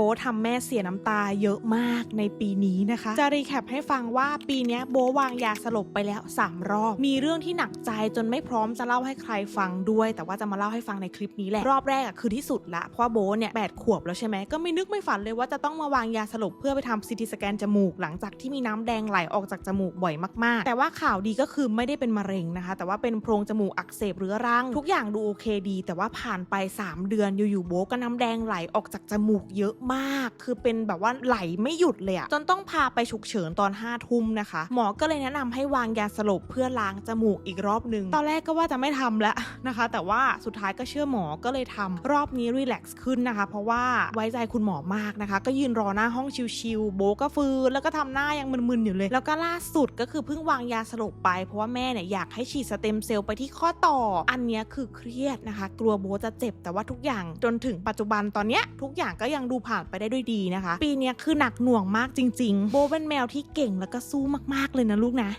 โบทำแม่เสียน้ำตาเยอะมากในปีนี้นะคะ จะรีแคปให้ฟังว่าปีนี้โบวางยาสลบไปแล้ว 3 รอบ มีเรื่องที่หนักใจจนไม่พร้อมจะเล่าให้ใครฟังด้วย แต่ว่าจะมาเล่าให้ฟังในคลิปนี้แหละ รอบแรกอะคือที่สุดละ เพราะโบเนี่ยแปดขวบแล้วใช่ไหม ก็ไม่นึกไม่ฝันเลยว่าจะต้องมาวางยาสลบเพื่อไปทำซีทีสแกนจมูก หลังจากที่มีน้ำแดงไหลออกจากจมูกบ่อยมาก ๆ แต่ว่าข่าวดีก็คือไม่ได้เป็นมะเร็งนะคะ แต่ว่าเป็นโพรงจมูกอักเสบเรื้อรัง ทุกอย่างดูโอเคดี แต่ว่าผ่านไป 3 เดือนอยู่ๆโบก็น้ำแดงไหลออกจากจมูกเยอะมากคือเป็นแบบว่าไหลไม่หยุดเลยอะจนต้องพาไปฉุกเฉินตอน5้าทุ่มนะคะ หมอก็เลยแนะนำให้วางยาสลบเพื่อล้างจมูกอีกรอบหนึ่งตอนแรกก็ว่าจะไม่ทำแล้วนะคะ แต่ว่าสุดท้ายก็เชื่อหมอก็เลยทำรอบนี้รีแลกซ์ขึ้นนะคะ เพราะว่าไว้ใจคุณหมอมากนะคะ ก็ยืนรอหน้าห้องชิวๆโบก็ฟื้นแล้วก็ทำหน้ายังมึนๆอยู่เลย แล้วก็ล่าสุดก็คือเพิ่งวางยาสลบไป เพราะว่าแม่เนี่ยอยากให้ฉีดสเต็มเซลล์ไปที่ข้อต่อ อันนี้คือเครียดนะคะ กลัวโบจะเจ็บแต่ว่าทุกอย่างจนถึงปัจจุบันตอนเนี้ยทุกอย่างก็ยังดูผ่านไปได้ด้วยดีนะคะ ปีนี้คือหนักหน่วงมากจริง ๆ โบเป็นแมวที่เก่งแล้วก็สู้มากๆเลยนะลูกนะ